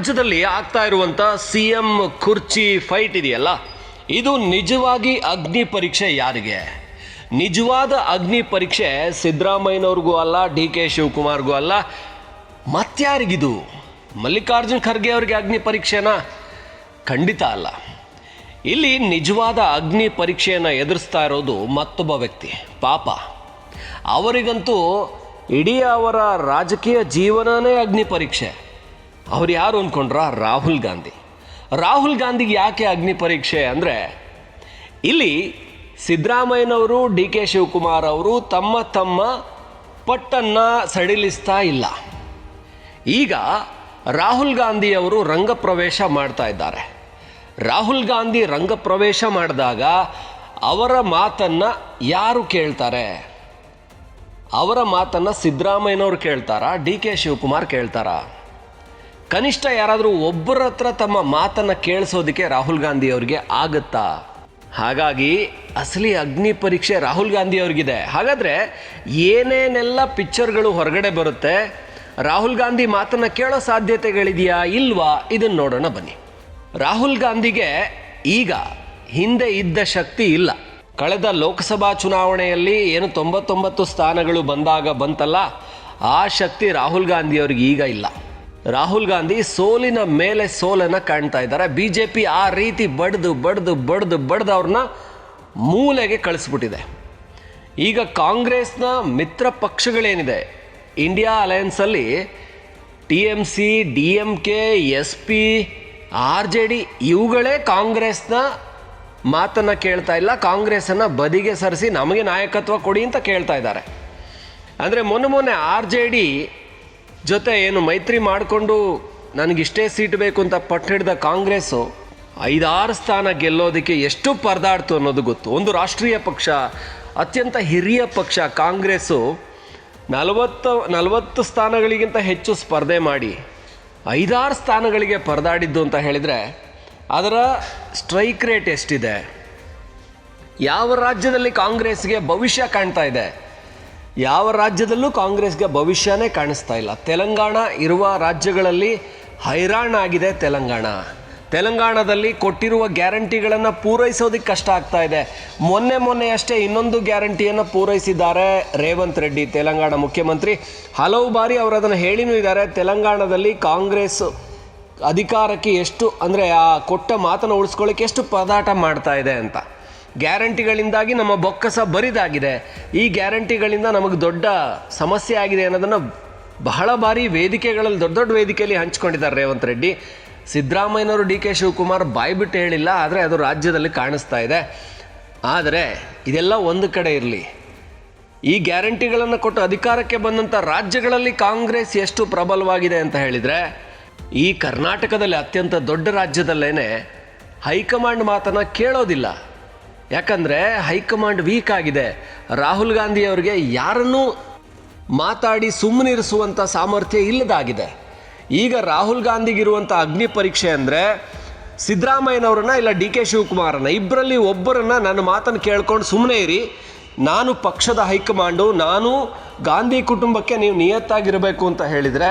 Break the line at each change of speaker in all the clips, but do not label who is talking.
ರಾಜ್ಯದಲ್ಲಿ ಆಗ್ತಾ ಇರುವಂಥ ಸಿ ಎಂ ಕುರ್ಚಿ ಫೈಟ್ ಇದೆಯಲ್ಲ? ಇದು ನಿಜವಾಗಿ ಅಗ್ನಿ ಪರೀಕ್ಷೆ ಯಾರಿಗೆ? ನಿಜವಾದ ಅಗ್ನಿ ಪರೀಕ್ಷೆ ಸಿದ್ದರಾಮಯ್ಯನವ್ರಿಗೂ ಅಲ್ಲ, ಡಿ ಕೆ ಶಿವಕುಮಾರ್ಗೂ ಅಲ್ಲ. ಮತ್ಯಾರಿಗಿದು ಮಲ್ಲಿಕಾರ್ಜುನ್ ಖರ್ಗೆ ಅವರಿಗೆ ಅಗ್ನಿ ಪರೀಕ್ಷೆನಾ? ಖಂಡಿತ ಅಲ್ಲ. ಇಲ್ಲಿ ನಿಜವಾದ ಅಗ್ನಿ ಪರೀಕ್ಷೆಯನ್ನು ಎದುರಿಸ್ತಾ ಇರೋದು ಮತ್ತೊಬ್ಬ ವ್ಯಕ್ತಿ, ಪಾಪ. ಅವರಿಗಂತೂ ಇಡೀ ಅವರ ರಾಜಕೀಯ ಜೀವನನೇ ಅಗ್ನಿ ಪರೀಕ್ಷೆ. ಅವ್ರು ಯಾರು ಅಂದ್ಕೊಂಡ್ರ ರಾಹುಲ್ ಗಾಂಧಿ. ರಾಹುಲ್ ಗಾಂಧಿಗೆ ಯಾಕೆ ಅಗ್ನಿ ಪರೀಕ್ಷೆ ಅಂದರೆ, ಇಲ್ಲಿ ಸಿದ್ದರಾಮಯ್ಯನವರು, ಡಿ ಕೆ ಶಿವಕುಮಾರ್ ಅವರು ತಮ್ಮ ತಮ್ಮ ಪಟ್ಟನ್ನು ಸಡಿಲಿಸ್ತಾ ಇಲ್ಲ. ಈಗ ರಾಹುಲ್ ಗಾಂಧಿಯವರು ರಂಗ ರಂಗಪ್ರವೇಶ ಮಾಡ್ತಾ ಇದ್ದಾರೆ. ರಾಹುಲ್ ಗಾಂಧಿ ರಂಗಪ್ರವೇಶ ಮಾಡಿದಾಗ ಅವರ ಮಾತನ್ನು ಯಾರು ಕೇಳ್ತಾರೆ? ಅವರ ಮಾತನ್ನು ಸಿದ್ದರಾಮಯ್ಯನವರು ಕೇಳ್ತಾರಾ? ಡಿ ಕೆ ಶಿವಕುಮಾರ್ ಕೇಳ್ತಾರಾ? ಕನಿಷ್ಠ ಯಾರಾದರೂ ಒಬ್ಬರ ಹತ್ರ ತಮ್ಮ ಮಾತನ್ನು ಕೇಳಿಸೋದಕ್ಕೆ ರಾಹುಲ್ ಗಾಂಧಿ ಅವರಿಗೆ ಆಗುತ್ತಾ? ಹಾಗಾಗಿ ಅಸಲಿ ಅಗ್ನಿ ಪರೀಕ್ಷೆ ರಾಹುಲ್ ಗಾಂಧಿ ಅವ್ರಿಗಿದೆ. ಹಾಗಾದರೆ ಏನೇನೆಲ್ಲ ಪಿಕ್ಚರ್ಗಳು ಹೊರಗಡೆ ಬರುತ್ತೆ? ರಾಹುಲ್ ಗಾಂಧಿ ಮಾತನ್ನು ಕೇಳೋ ಸಾಧ್ಯತೆಗಳಿದೆಯಾ ಇಲ್ವಾ? ಇದನ್ನು ನೋಡೋಣ ಬನ್ನಿ. ರಾಹುಲ್ ಗಾಂಧಿಗೆ ಈಗ ಹಿಂದೆ ಇದ್ದ ಶಕ್ತಿ ಇಲ್ಲ. ಕಳೆದ ಲೋಕಸಭಾ ಚುನಾವಣೆಯಲ್ಲಿ ಏನು ತೊಂಬತ್ತೊಂಬತ್ತು ಸ್ಥಾನಗಳು ಬಂದಾಗ ಬಂತಲ್ಲ, ಆ ಶಕ್ತಿ ರಾಹುಲ್ ಗಾಂಧಿ ಅವ್ರಿಗೆ ಈಗ ಇಲ್ಲ. ರಾಹುಲ್ ಗಾಂಧಿ ಸೋಲಿನ ಮೇಲೆ ಸೋಲನ್ನು ಕಾಣ್ತಾ ಇದ್ದಾರೆ. ಬಿ ಜೆ ಪಿ ಆ ರೀತಿ ಬಡ್ದು ಬಡ್ದು ಬಡ್ದು ಬಡ್ದು ಅವ್ರನ್ನ ಮೂಲೆಗೆ ಕಳಿಸ್ಬಿಟ್ಟಿದೆ. ಈಗ ಕಾಂಗ್ರೆಸ್ನ ಮಿತ್ರ ಪಕ್ಷಗಳೇನಿದೆ? India ಅಲಯನ್ಸಲ್ಲಿ T M C, D M K, S P, R J D ಇವುಗಳೇ ಕಾಂಗ್ರೆಸ್ನ ಮಾತನ್ನು ಕೇಳ್ತಾ ಇಲ್ಲ. ಕಾಂಗ್ರೆಸ್ಸನ್ನು ಬದಿಗೆ ಸರಿಸಿ ನಮಗೆ ನಾಯಕತ್ವ ಕೊಡಿ ಅಂತ ಕೇಳ್ತಾ ಇದ್ದಾರೆ. ಅಂದರೆ ಮೊನ್ನೆ ಮೊನ್ನೆ ಆರ್ ಜೆ ಡಿ ಜೊತೆ ಏನು ಮೈತ್ರಿ ಮಾಡಿಕೊಂಡು ನನಗಿಷ್ಟೇ ಸೀಟ್ ಬೇಕು ಅಂತ ಪಟ್ಟು ಹಿಡಿದ ಕಾಂಗ್ರೆಸ್ಸು ಐದಾರು ಸ್ಥಾನ ಗೆಲ್ಲೋದಕ್ಕೆ ಎಷ್ಟು ಪರದಾಡ್ತು ಅನ್ನೋದು ಗೊತ್ತು. ಒಂದು ರಾಷ್ಟ್ರೀಯ ಪಕ್ಷ, ಅತ್ಯಂತ ಹಿರಿಯ ಪಕ್ಷ ಕಾಂಗ್ರೆಸ್ಸು ನಲವತ್ತು ನಲವತ್ತು ಸ್ಥಾನಗಳಿಗಿಂತ ಹೆಚ್ಚು ಸ್ಪರ್ಧೆ ಮಾಡಿ ಐದಾರು ಸ್ಥಾನಗಳಿಗೆ ಪರದಾಡಿದ್ದು ಅಂತ ಹೇಳಿದರೆ ಅದರ ಸ್ಟ್ರೈಕ್ ರೇಟ್ ಎಷ್ಟಿದೆ? ಯಾವ ರಾಜ್ಯದಲ್ಲಿ ಕಾಂಗ್ರೆಸ್ಗೆ ಭವಿಷ್ಯ ಕಾಣ್ತಾ ಇದೆ? ಯಾವ ರಾಜ್ಯದಲ್ಲೂ ಕಾಂಗ್ರೆಸ್ಗೆ ಭವಿಷ್ಯನೇ ಕಾಣಿಸ್ತಾ ಇಲ್ಲ. ತೆಲಂಗಾಣ ಇರುವ ರಾಜ್ಯಗಳಲ್ಲಿ ಹೈರಾಣ ಆಗಿದೆ ತೆಲಂಗಾಣ. ತೆಲಂಗಾಣದಲ್ಲಿ ಕೊಟ್ಟಿರುವ ಗ್ಯಾರಂಟಿಗಳನ್ನು ಪೂರೈಸೋದಕ್ಕೆ ಕಷ್ಟ ಆಗ್ತಾ ಇದೆ. ಮೊನ್ನೆ ಮೊನ್ನೆ ಅಷ್ಟೇ ಇನ್ನೊಂದು ಗ್ಯಾರಂಟಿಯನ್ನು ಪೂರೈಸಿದ್ದಾರೆ ರೇವಂತ್ ರೆಡ್ಡಿ, ತೆಲಂಗಾಣ ಮುಖ್ಯಮಂತ್ರಿ. ಹಲವು ಬಾರಿ ಅವರು ಅದನ್ನು ಹೇಳಿನೂ ಇದ್ದಾರೆ. ತೆಲಂಗಾಣದಲ್ಲಿ ಕಾಂಗ್ರೆಸ್ ಅಧಿಕಾರಕ್ಕೆ ಎಷ್ಟು ಅಂದರೆ ಆ ಕೊಟ್ಟ ಮಾತನ್ನು ಉಳಿಸ್ಕೊಳ್ಳಿಕ್ಕೆ ಎಷ್ಟು ಪದಾಟ ಮಾಡ್ತಾ ಇದೆ ಅಂತ. ಗ್ಯಾರಂಟಿಗಳಿಂದಾಗಿ ನಮ್ಮ ಬೊಕ್ಕಸ ಬರಿದಾಗಿದೆ. ಈ ಗ್ಯಾರಂಟಿಗಳಿಂದ ನಮಗೆ ದೊಡ್ಡ ಸಮಸ್ಯೆ ಆಗಿದೆ ಅನ್ನೋದನ್ನು ಬಹಳ ಬಾರಿ ವೇದಿಕೆಗಳಲ್ಲಿ, ದೊಡ್ಡ ದೊಡ್ಡ ವೇದಿಕೆಯಲ್ಲಿ ಹಂಚ್ಕೊಂಡಿದ್ದಾರೆ ರೇವಂತ್ ರೆಡ್ಡಿ. ಸಿದ್ದರಾಮಯ್ಯನವರು ಡಿ ಕೆ ಶಿವಕುಮಾರ್ ಬಾಯ್ಬಿಟ್ಟು ಹೇಳಿಲ್ಲ, ಆದರೆ ಅದು ರಾಜ್ಯದಲ್ಲಿ ಕಾಣಿಸ್ತಾ ಇದೆ. ಆದರೆ ಇದೆಲ್ಲ ಒಂದು ಕಡೆ ಇರಲಿ. ಈ ಗ್ಯಾರಂಟಿಗಳನ್ನು ಕೊಟ್ಟು ಅಧಿಕಾರಕ್ಕೆ ಬಂದಂಥ ರಾಜ್ಯಗಳಲ್ಲಿ ಕಾಂಗ್ರೆಸ್ ಎಷ್ಟು ಪ್ರಬಲವಾಗಿದೆ ಅಂತ ಹೇಳಿದರೆ, ಈ ಕರ್ನಾಟಕದಲ್ಲಿ ಅತ್ಯಂತ ದೊಡ್ಡ ರಾಜ್ಯದಲ್ಲೇ ಹೈಕಮಾಂಡ್ ಮಾತನ್ನು ಕೇಳೋದಿಲ್ಲ. ಯಾಕಂದರೆ ಹೈಕಮಾಂಡ್ ವೀಕ್ ಆಗಿದೆ. ರಾಹುಲ್ ಗಾಂಧಿ ಅವರಿಗೆ ಯಾರನ್ನೂ ಮಾತಾಡಿ ಸುಮ್ಮನಿರಿಸುವಂಥ ಸಾಮರ್ಥ್ಯ ಇಲ್ಲದಾಗಿದೆ. ಈಗ ರಾಹುಲ್ ಗಾಂಧಿಗಿರುವಂಥ ಅಗ್ನಿ ಪರೀಕ್ಷೆ ಅಂದರೆ ಸಿದ್ದರಾಮಯ್ಯನವ್ರನ್ನ ಇಲ್ಲ ಡಿ ಕೆ ಶಿವಕುಮಾರನ್ನ ಇಬ್ಬರಲ್ಲಿ ಒಬ್ಬರನ್ನು ನನ್ನ ಮಾತನ್ನು ಕೇಳ್ಕೊಂಡು ಸುಮ್ಮನೆ ಇರಿ. ನಾನು ಪಕ್ಷದ ಹೈಕಮಾಂಡು, ನಾನು ಗಾಂಧಿ ಕುಟುಂಬಕ್ಕೆ ನೀವು ನಿಯತ್ತಾಗಿರಬೇಕು ಅಂತ ಹೇಳಿದರೆ,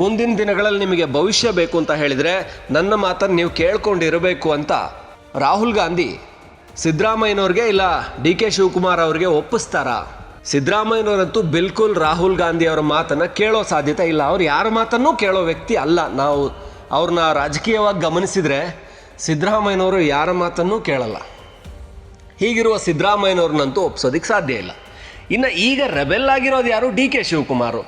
ಮುಂದಿನ ದಿನಗಳಲ್ಲಿ ನಿಮಗೆ ಭವಿಷ್ಯ ಬೇಕು ಅಂತ ಹೇಳಿದರೆ ನನ್ನ ಮಾತನ್ನು ನೀವು ಕೇಳ್ಕೊಂಡಿರಬೇಕು ಅಂತ ರಾಹುಲ್ ಗಾಂಧಿ ಸಿದ್ದರಾಮಯ್ಯನವ್ರಿಗೆ ಇಲ್ಲ, ಡಿ ಕೆ ಶಿವಕುಮಾರ್ ಅವ್ರಿಗೆ ಒಪ್ಪಿಸ್ತಾರಾ. ಸಿದ್ದರಾಮಯ್ಯನವರಂತೂ ಬಿಲ್ಕುಲ್ ರಾಹುಲ್ ಗಾಂಧಿ ಅವರ ಮಾತನ್ನು ಕೇಳೋ ಸಾಧ್ಯತೆ ಇಲ್ಲ. ಅವ್ರು ಯಾರ ಮಾತನ್ನು ಕೇಳೋ ವ್ಯಕ್ತಿ ಅಲ್ಲ. ನಾವು ಅವ್ರನ್ನ ರಾಜಕೀಯವಾಗಿ ಗಮನಿಸಿದರೆ ಸಿದ್ದರಾಮಯ್ಯನವರು ಯಾರ ಮಾತನ್ನು ಕೇಳಲ್ಲ. ಹೀಗಿರುವ ಸಿದ್ದರಾಮಯ್ಯನವ್ರನ್ನಂತೂ ಒಪ್ಸೋದಕ್ಕೆ ಸಾಧ್ಯ ಇಲ್ಲ. ಇನ್ನು ಈಗ ರೆಬೆಲ್ ಆಗಿರೋದು ಯಾರು? D K Shivakumar.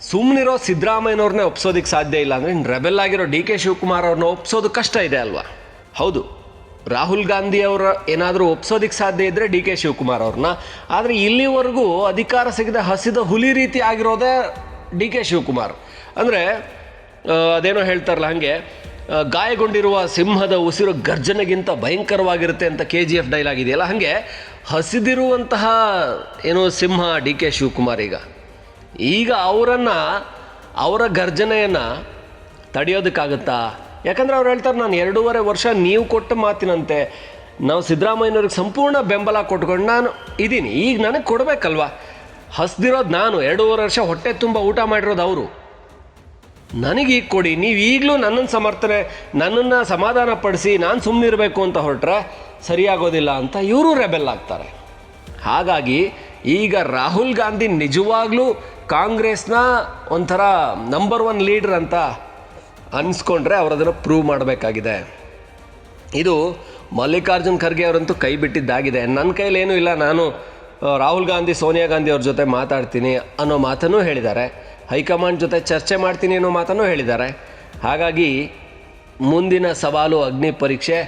ಸುಮ್ಮನಿರೋ ಸಿದ್ದರಾಮಯ್ಯನವ್ರನ್ನೇ ಒಪ್ಸೋದಕ್ಕೆ ಸಾಧ್ಯ ಇಲ್ಲ ಅಂದರೆ ರೆಬೆಲ್ ಆಗಿರೋ ಡಿ ಕೆ ಶಿವಕುಮಾರ್ ಅವ್ರನ್ನ ಒಪ್ಸೋದು ಕಷ್ಟ ಇದೆ ಅಲ್ವಾ? ಹೌದು. ರಾಹುಲ್ ಗಾಂಧಿ ಅವರ ಏನಾದರೂ ಒಪ್ಸೋದಕ್ಕೆ ಸಾಧ್ಯ ಇದ್ದರೆ ಡಿ ಕೆ ಶಿವಕುಮಾರ್ ಅವ್ರನ್ನ. ಆದರೆ ಇಲ್ಲಿವರೆಗೂ ಅಧಿಕಾರ ಸಿಗದ ಹಸಿದ ಹುಲಿ ರೀತಿ ಆಗಿರೋದೇ ಡಿ ಕೆ ಶಿವಕುಮಾರ್. ಅಂದರೆ ಅದೇನೋ ಹೇಳ್ತಾರಲ್ಲ ಹಾಗೆ ಗಾಯಗೊಂಡಿರುವ ಸಿಂಹದ ಉಸಿರು ಗರ್ಜನೆಗಿಂತ ಭಯಂಕರವಾಗಿರುತ್ತೆ ಅಂತ ಕೆ ಜಿ ಎಫ್ ಡೈಲಾಗ್ ಇದೆಯಲ್ಲ ಹಾಗೆ, ಹಸಿದಿರುವಂತಹ ಏನೋ ಸಿಂಹ ಡಿ ಕೆ ಶಿವಕುಮಾರ್ ಈಗ. ಈಗ ಅವರನ್ನು, ಅವರ ಗರ್ಜನೆಯನ್ನು ತಡೆಯೋದಕ್ಕಾಗತ್ತಾ? ಯಾಕಂದ್ರೆ ಅವ್ರು ಹೇಳ್ತಾರೆ, ನಾನು ಎರಡೂವರೆ ವರ್ಷ ನೀವು ಕೊಟ್ಟ ಮಾತಿನಂತೆ, ನಾವು ಸಿದ್ದರಾಮಯ್ಯನವ್ರಿಗೆ ಸಂಪೂರ್ಣ ಬೆಂಬಲ ಕೊಟ್ಕೊಂಡು ನಾನು ಇದ್ದೀನಿ ಈಗ ನನಗೆ ಕೊಡಬೇಕಲ್ವಾ? ಹಸ್ದಿರೋದು ನಾನು, ಎರಡೂವರೆ ವರ್ಷ ಹೊಟ್ಟೆ ತುಂಬ ಊಟ ಮಾಡಿರೋದು ಅವರು. ನನಗೆ ಈಗ ಕೊಡಿ, ನೀವು ಈಗಲೂ ನನ್ನನ್ನು ಸಮರ್ಥನೆ, ನನ್ನನ್ನು ಸಮಾಧಾನ ಪಡಿಸಿ, ನಾನು ಸುಮ್ಮನಿರಬೇಕು ಅಂತ ಹೊರಟ್ರೆ ಸರಿಯಾಗೋದಿಲ್ಲ ಅಂತ ಇವರು ರೆಬೆಲ್ ಆಗ್ತಾರೆ. ಹಾಗಾಗಿ ಈಗ ರಾಹುಲ್ ಗಾಂಧಿ ನಿಜವಾಗ್ಲೂ ಕಾಂಗ್ರೆಸ್ನ ಒಂಥರ ನಂಬರ್ ಒನ್ ಲೀಡ್ರ್ ಅಂತ ಅನ್ಸ್ಕೊಂಡ್ರೆ ಅವರು ಅದನ್ನು ಪ್ರೂವ್ ಮಾಡಬೇಕಾಗಿದೆ. ಇದು ಮಲ್ಲಿಕಾರ್ಜುನ್ ಖರ್ಗೆ ಅವರಂತೂ ಕೈ ಬಿಟ್ಟಿದ್ದಾಗಿದೆ. ನನ್ನ ಕೈಲೇನೂ ಇಲ್ಲ, ನಾನು ರಾಹುಲ್ ಗಾಂಧಿ, ಸೋನಿಯಾ ಗಾಂಧಿ ಅವ್ರ ಜೊತೆ ಮಾತಾಡ್ತೀನಿ ಅನ್ನೋ ಮಾತನ್ನು ಹೇಳಿದ್ದಾರೆ. ಹೈಕಮಾಂಡ್ ಜೊತೆ ಚರ್ಚೆ ಮಾಡ್ತೀನಿ ಅನ್ನೋ ಮಾತನ್ನು ಹೇಳಿದ್ದಾರೆ. ಹಾಗಾಗಿ ಮುಂದಿನ ಸವಾಲು ಅಗ್ನಿ ಪರೀಕ್ಷೆ.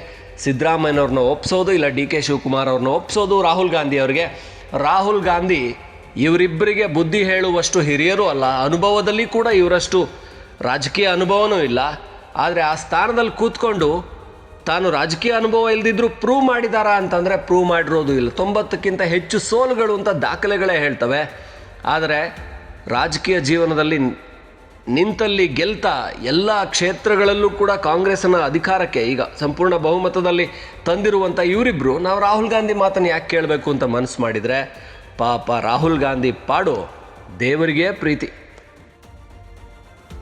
ಸಿದ್ದರಾಮಯ್ಯನವ್ರನ್ನ ಒಪ್ಸೋದು ಇಲ್ಲ, ಡಿ ಕೆ ಶಿವಕುಮಾರ್ ಅವ್ರನ್ನ ಒಪ್ಸೋದು ರಾಹುಲ್ ಗಾಂಧಿ ಅವರಿಗೆ. ರಾಹುಲ್ ಗಾಂಧಿ ಇವರಿಬ್ಬರಿಗೆ ಬುದ್ಧಿ ಹೇಳುವಷ್ಟು ಹಿರಿಯರು ಅಲ್ಲ, ಅನುಭವದಲ್ಲಿ ಕೂಡ ಇವರಷ್ಟು ರಾಜಕೀಯ ಅನುಭವನೂ ಇಲ್ಲ. ಆದರೆ ಆ ಸ್ಥಾನದಲ್ಲಿ ಕೂತ್ಕೊಂಡು ತಾನು ರಾಜಕೀಯ ಅನುಭವ ಇಲ್ದಿದ್ರು ಪ್ರೂವ್ ಮಾಡಿದಾರಾ ಅಂತಂದರೆ ಪ್ರೂವ್ ಮಾಡಿರೋದು ಇಲ್ಲ. ತೊಂಬತ್ತಕ್ಕಿಂತ ಹೆಚ್ಚು ಸೋಲುಗಳು ಅಂತ ದಾಖಲೆಗಳೇ ಹೇಳ್ತವೆ. ಆದರೆ ರಾಜಕೀಯ ಜೀವನದಲ್ಲಿ ನಿಂತಲ್ಲಿ ಗೆಲ್ತಾ ಎಲ್ಲ ಕ್ಷೇತ್ರಗಳಲ್ಲೂ ಕೂಡ ಕಾಂಗ್ರೆಸ್ನ ಅಧಿಕಾರಕ್ಕೆ ಈಗ ಸಂಪೂರ್ಣ ಬಹುಮತದಲ್ಲಿ ತಂದಿರುವಂಥ ಇವರಿಬ್ಬರು ನಾವು ರಾಹುಲ್ ಗಾಂಧಿ ಮಾತನ್ನು ಯಾಕೆ ಕೇಳಬೇಕು ಅಂತ ಮನಸ್ಸು ಮಾಡಿದರೆ, ಪಾಪ ರಾಹುಲ್ ಗಾಂಧಿ ಪಾಡು ದೇವರಿಗೆ ಪ್ರೀತಿ.